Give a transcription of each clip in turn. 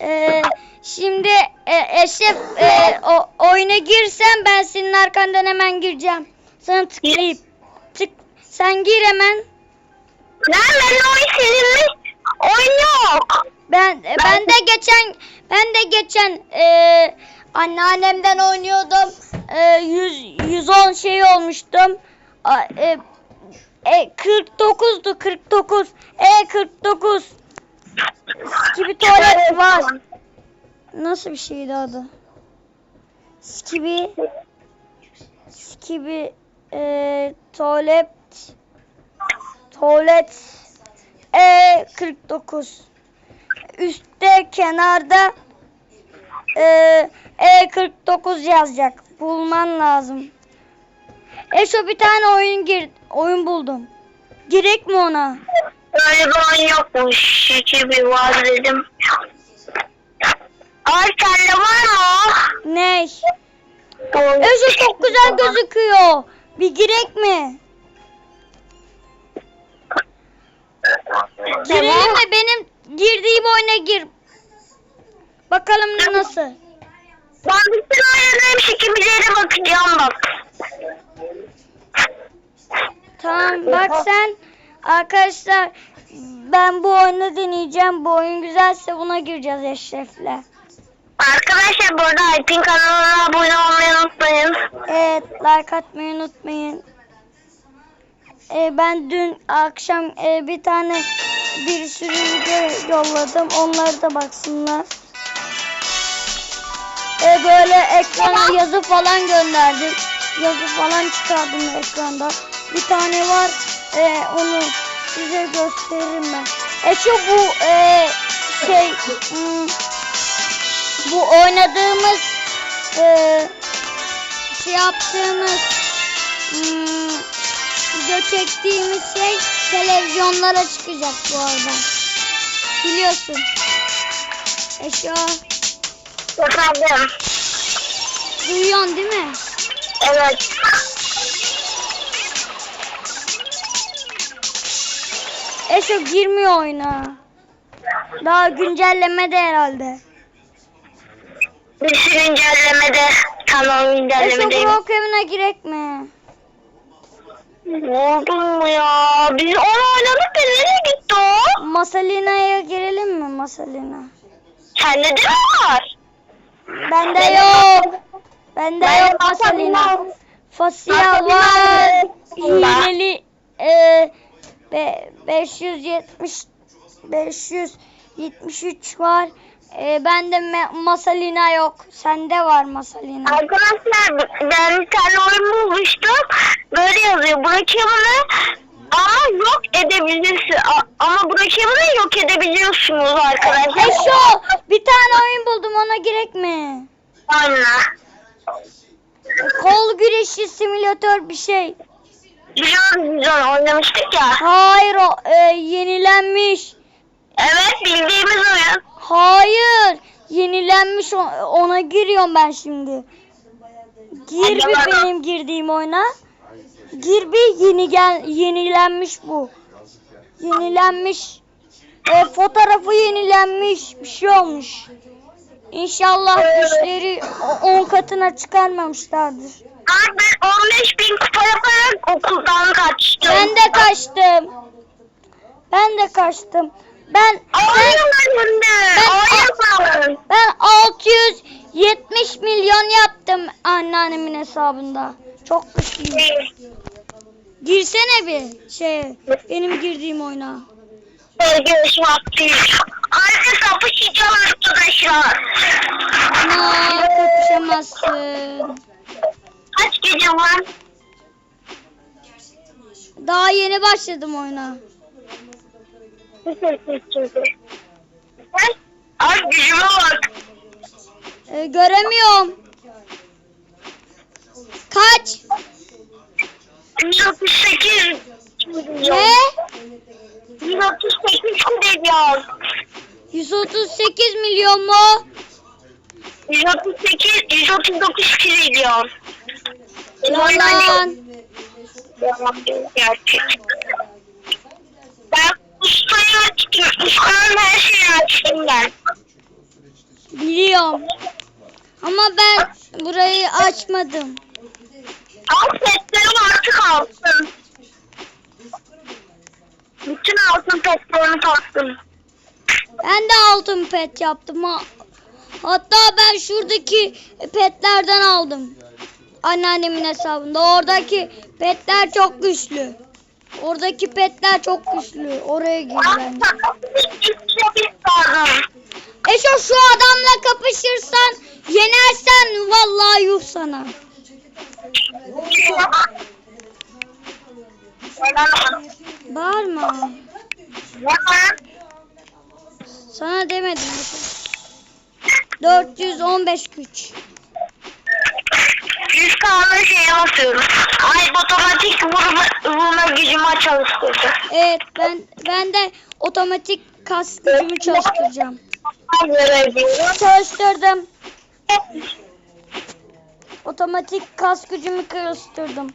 Ee, şimdi e, Eşref e, o, oyuna girsen ben senin arkandan hemen gireceğim. Sana tıklayıp tık sen gir hemen. Lan ben oyun seninle oyun yok. Ben ben de geçen ben de geçen e, anneannemden oynuyordum. E, 100 110 şey olmuştum. A, e, e, 49'du 49. E 49. Gibi tuvalet var. Nasıl bir şeydi adı? Skibi Skibi e, tuvalet tuvalet E 49 üstte kenarda e, E 49 yazacak. Bulman lazım. Eşo bir tane oyun gir oyun buldum. Girek mi ona? Öyle bir oyun yokmuş. Şekil bir var dedim. Ay sende var mı? Ne? Eşo çok güzel gözüküyor. Bir girek mi? Girelim mi? Benim girdiğim oyuna gir. Bakalım nasıl. Ben bütün oyunlarım şekillere bakacağım bak. Tamam bak sen arkadaşlar ben bu oyunu deneyeceğim. Bu oyun güzelse buna gireceğiz Eşref'le. Arkadaşlar burada Alp'in kanalına abone olmayı unutmayın. Evet like atmayı unutmayın. Ee, ben dün akşam e, bir tane bir sürü video yolladım. Onları da baksınlar. Ee, böyle ekrana yazı falan gönderdim. Yazı falan çıkardım ekranda. Bir tane var. e, onu size gösteririm ben. E şu bu e, şey hmm, bu oynadığımız e, şey yaptığımız hmm, video çektiğimiz şey televizyonlara çıkacak bu arada. Biliyorsun. E şu Efendim. duyuyorsun değil mi? Evet. Eşo girmiyor oyuna. Daha güncelleme de herhalde. Bir sürü güncellemede. Tamam Eşo güncellemedeyim. Brock evine girek mi? Oldu mu ya? Biz onu oynadık da nereye gitti o? Masalina'ya girelim mi Masalina? Sende de mi var? Bende yok. Bende Ben yok Masalina. Masalina. Fasia Masalina var. var. Hileli e, be, 570 573 var. E, bende me- Masalina yok. Sende var Masalina. Arkadaşlar ben bir tane oyun bulmuştum. Böyle yazıyor. Brokeman'ı ama yok edebilirsin. Ama Brokeman'ı yok edebiliyorsunuz arkadaşlar. Eşo bir tane oyun buldum ona girek mi? Aynen. Kol güreşi simülatör bir şey. Biliyoruz biz onu oynamıştık ya. Hayır o e, yenilenmiş. Evet bildiğimiz oyun. Hayır yenilenmiş o- ona giriyorum ben şimdi. Gir bir benim girdiğim oyuna. Gir bir yeni gel yenilenmiş bu. Yenilenmiş. E, fotoğrafı yenilenmiş bir şey olmuş. İnşallah güçleri 10 katına çıkarmamışlardır. Abi ben 15 bin kupa yaparak okuldan kaçtım. Ben de kaçtım. Ben de kaçtım. Ben önünde. Ben- Oyun ben 670 milyon yaptım anneannemin hesabında. Çok güçlüyüm. Girsene bir şey benim girdiğim oyuna. Sevgili vakti. Arka kapışacağım arkadaşlar. Ana kapışamazsın. Kaç gece var? Daha yeni başladım oyuna. Ay gücüme bak. Ee, göremiyorum. Kaç? 138 Ne? 138 milyon. 138 milyon mu? 138, 139 trilyon. Yalan. Gerçek. Ben ustayı açtım. Ustanın her şeyi açtım ben. Biliyorum. Ama ben burayı açmadım. Al petlerim artık altın. Bütün altın petlerini taktım. Ben de altın pet yaptım. Ha. Hatta ben şuradaki petlerden aldım. Anneannemin hesabında. Oradaki petler çok güçlü. Oradaki petler çok güçlü. Oraya gir bence. Eşo şu adamla kapışırsan yenersen vallahi yuh sana. Bağırma. Sana demedim. Eşo. 415 güç. 100 kanlı şeye basıyorum. Ay otomatik vurma, vurma gücümü çalıştırdı. Evet ben ben de otomatik kas gücümü çalıştıracağım. Çalıştırdım. Otomatik kas gücümü çalıştırdım.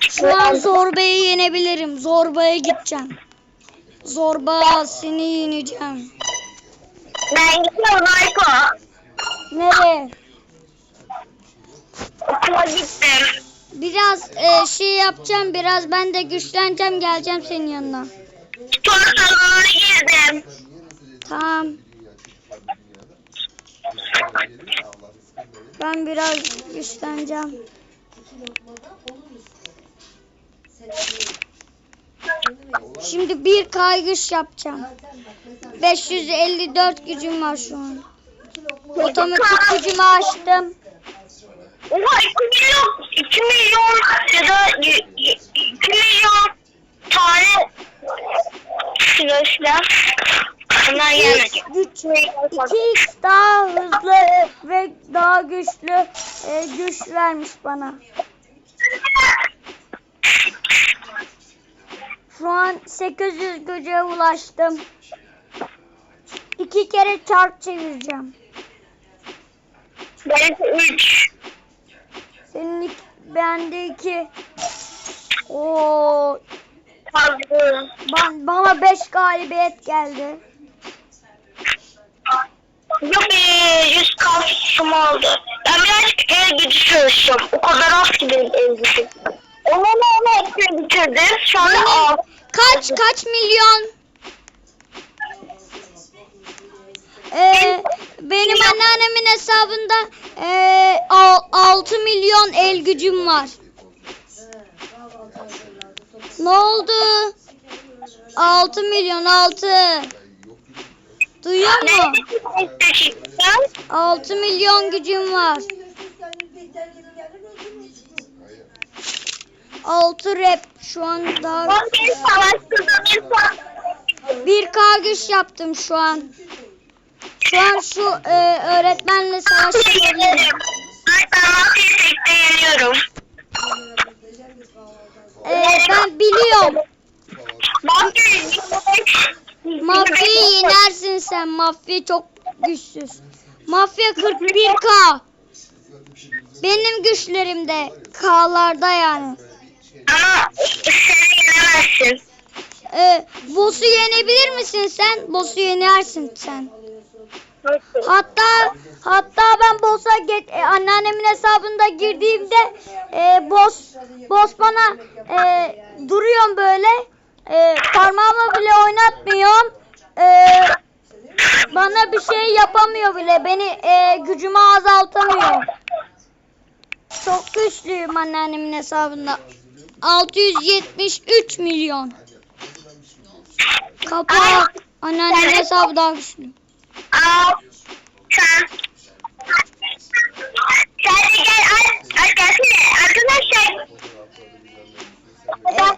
Şu an zorbayı yenebilirim. Zorbaya gideceğim. Zorba seni yeneceğim. Ben gidiyorum Ayko. Nereye? Okula gittim. Biraz e, şey yapacağım. Biraz ben de güçleneceğim. Geleceğim senin yanına. Spor salonuna girdim. Tamam. Ben biraz güçleneceğim. Şimdi bir kaygış yapacağım. 554 gücüm var şu an. Otomatik gücümü açtım. Oha 2 milyon, 2 milyon ya da 2 milyon tane silahla bunlar gelmedi. Güç 2x daha hızlı ve daha güçlü e, güç vermiş bana. Şu an 800 güce ulaştım. İki kere çarp çevireceğim. Benimki 3. Senin iki, bende iki. Oo, Fazla. ben, bana 5 galibiyet geldi. Yok be 100 kalsım oldu. Ben birazcık el gücü çalışacağım. O kadar az ki benim el gücüm. Onu onu hepsini bitirdim. Benim al. kaç kaç milyon? Ee, benim anneannemin hesabında ee, 6 milyon el gücüm var. Ne oldu? 6 milyon 6. Duyuyor mu? Ne çıktım? 6 milyon gücüm var. 6 rap şu an daha Ben bir savaş kazanırsam bir kargış yaptım şu an. Şu an şu e, öğretmenle savaş yapabilirim. yeniyorum. Ben mafya sekte yeniyorum. Ben biliyorum. Mafyayı yenersin sen. Mafya çok güçsüz. Mafya 41k. Benim güçlerimde. K'larda yani. Ama sen yenemezsin. E, boss'u yenebilir misin sen? Boss'u yenersin sen. Hatta hatta ben boss'a get, e, anneannemin hesabında girdiğimde e, boss boss bana e, duruyorum böyle. E, parmağımı bile oynatmıyorum. E, bana bir şey yapamıyor bile. Beni e, gücümü azaltamıyor. Çok güçlüyüm anneannemin hesabında. 673 milyon. Kapak anneannemin hesabı daha güçlü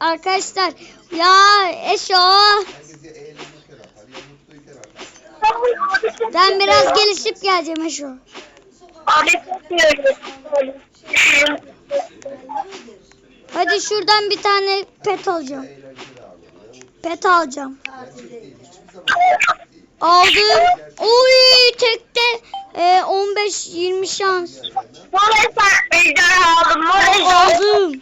Arkadaşlar. Ya Eşo ben biraz gelişip geleceğim Eşo. Hadi şuradan bir tane pet alacağım. Pet alacağım. Aldım. Uy tekte e, 15-20 şans. Moresa ejderha aldım. Moresa. Aldım.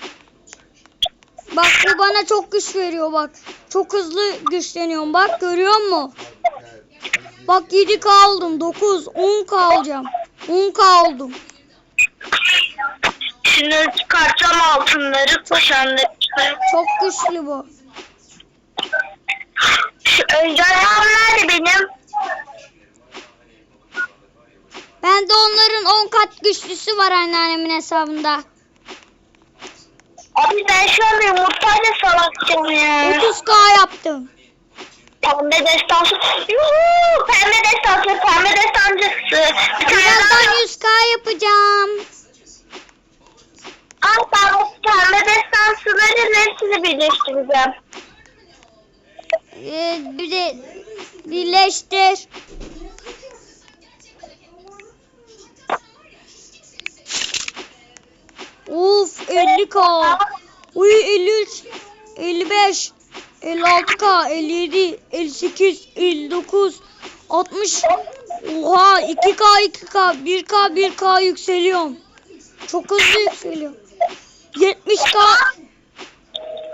Bak bu bana çok güç veriyor bak. Çok hızlı güçleniyorum bak görüyor musun? Bak 7K oldum. 9, 10K olacağım. 10K oldum. Şimdi çıkartacağım altınları, kuşanları. Çok güçlü bu. Ejderham nerede benim? Bende onların 10 kat güçlüsü var anneannemin hesabında. Abi ben şu an yumurtayla savaşacağım ya. 30K yaptım. Pembe destansı. Yuhuu! Pembe destansı, pembe destancısı. Bir tane Birazdan daha. 100K yapacağım. Al ben bu pembe destansıların hepsini birleştireceğim. Ee, bir de birleştir. 50k. Uy 53, 55, 56k, 57, 58, 59, 60. Oha 2k 2k 1k 1k yükseliyorum. Çok hızlı yükseliyorum. 70k.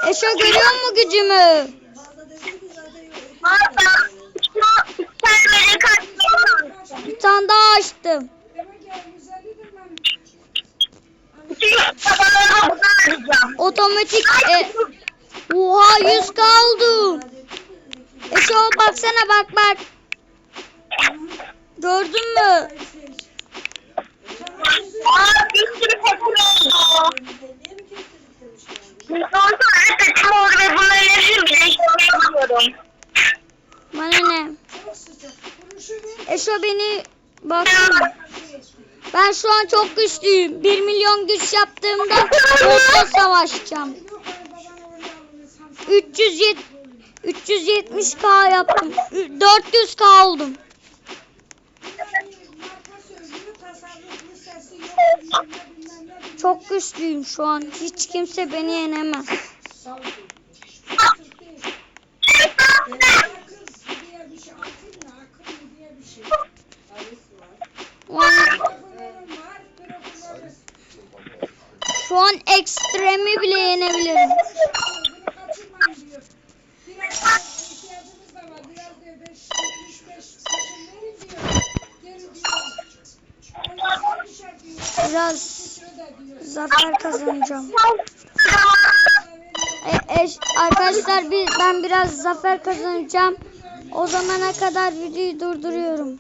Eşo görüyor mu gücümü? Bir tane daha açtım. Otomatik e, oha 100 kaldı. E şu an baksana bak bak. Gördün mü? Aa bir sürü petim oldu. On tane petim oldu ve bunların hepsini birleştirmek Bana ne? E şu beni baksana. Ben şu an çok güçlüyüm. 1 milyon güç yaptığımda botla savaşacağım. 307 370k yaptım. Ü- 400k oldum. Çok güçlüyüm şu an. Hiç kimse beni yenemez. Şu an, şu an ekstremi bile yenebilirim. Biraz zafer kazanacağım. E, eş- arkadaşlar bir, ben biraz zafer kazanacağım. O zamana kadar videoyu durduruyorum.